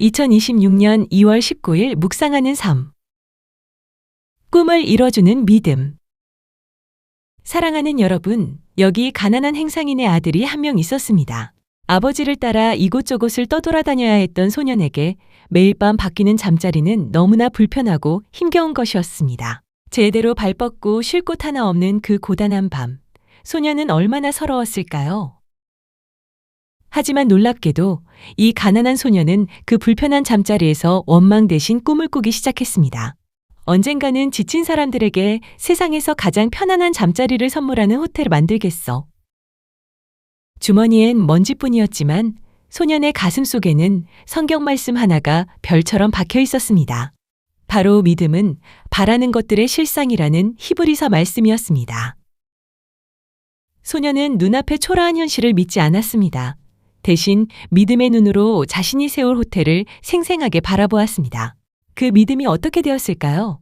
2026년 2월 19일 묵상하는 삶. 꿈을 이뤄주는 믿음. 사랑하는 여러분, 여기 가난한 행상인의 아들이 한 명 있었습니다. 아버지를 따라 이곳저곳을 떠돌아다녀야 했던 소년에게 매일 밤 바뀌는 잠자리는 너무나 불편하고 힘겨운 것이었습니다. 제대로 발 뻗고 쉴 곳 하나 없는 그 고단한 밤, 소년은 얼마나 서러웠을까요? 하지만 놀랍게도 이 가난한 소년은 그 불편한 잠자리에서 원망 대신 꿈을 꾸기 시작했습니다. 언젠가는 지친 사람들에게 세상에서 가장 편안한 잠자리를 선물하는 호텔을 만들겠어. 주머니엔 먼지뿐이었지만 소년의 가슴 속에는 성경 말씀 하나가 별처럼 박혀 있었습니다. 바로 믿음은 바라는 것들의 실상이라는 히브리서 말씀이었습니다. 소년은 눈앞의 초라한 현실을 믿지 않았습니다. 대신 믿음의 눈으로 자신이 세울 호텔을 생생하게 바라보았습니다. 그 믿음이 어떻게 되었을까요?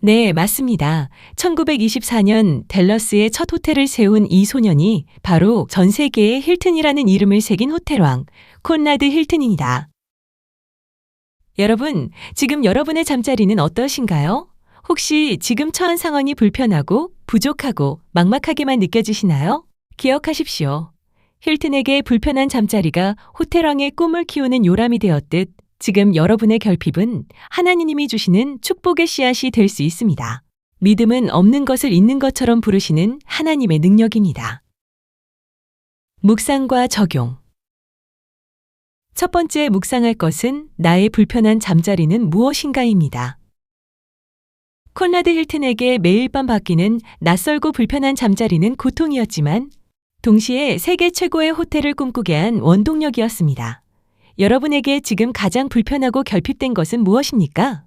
네, 맞습니다. 1924년 댈러스의 첫 호텔을 세운 이 소년이 바로 전 세계의 힐튼이라는 이름을 새긴 호텔왕 콘라드 힐튼입니다. 여러분, 지금 여러분의 잠자리는 어떠신가요? 혹시 지금 처한 상황이 불편하고 부족하고 막막하게만 느껴지시나요? 기억하십시오. 힐튼에게 불편한 잠자리가 호텔왕의 꿈을 키우는 요람이 되었듯 지금 여러분의 결핍은 하나님이 주시는 축복의 씨앗이 될 수 있습니다. 믿음은 없는 것을 있는 것처럼 부르시는 하나님의 능력입니다. 묵상과 적용. 첫 번째 묵상할 것은 나의 불편한 잠자리는 무엇인가입니다. 콘라드 힐튼에게 매일 밤 바뀌는 낯설고 불편한 잠자리는 고통이었지만 동시에 세계 최고의 호텔을 꿈꾸게 한 원동력이었습니다. 여러분에게 지금 가장 불편하고 결핍된 것은 무엇입니까?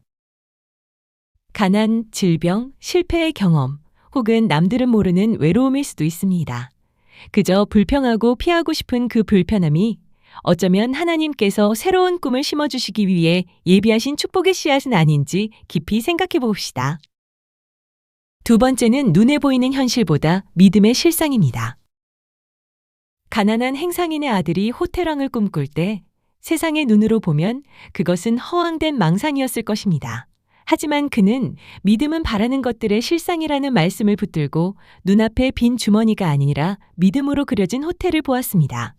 가난, 질병, 실패의 경험, 혹은 남들은 모르는 외로움일 수도 있습니다. 그저 불평하고 피하고 싶은 그 불편함이 어쩌면 하나님께서 새로운 꿈을 심어주시기 위해 예비하신 축복의 씨앗은 아닌지 깊이 생각해 봅시다. 두 번째는 눈에 보이는 현실보다 믿음의 실상입니다. 가난한 행상인의 아들이 호텔왕을 꿈꿀 때 세상의 눈으로 보면 그것은 허황된 망상이었을 것입니다. 하지만 그는 믿음은 바라는 것들의 실상이라는 말씀을 붙들고 눈앞에 빈 주머니가 아니라 믿음으로 그려진 호텔을 보았습니다.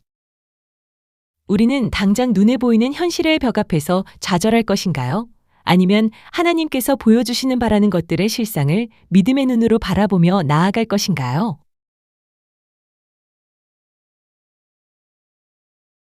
우리는 당장 눈에 보이는 현실의 벽 앞에서 좌절할 것인가요? 아니면 하나님께서 보여주시는 바라는 것들의 실상을 믿음의 눈으로 바라보며 나아갈 것인가요?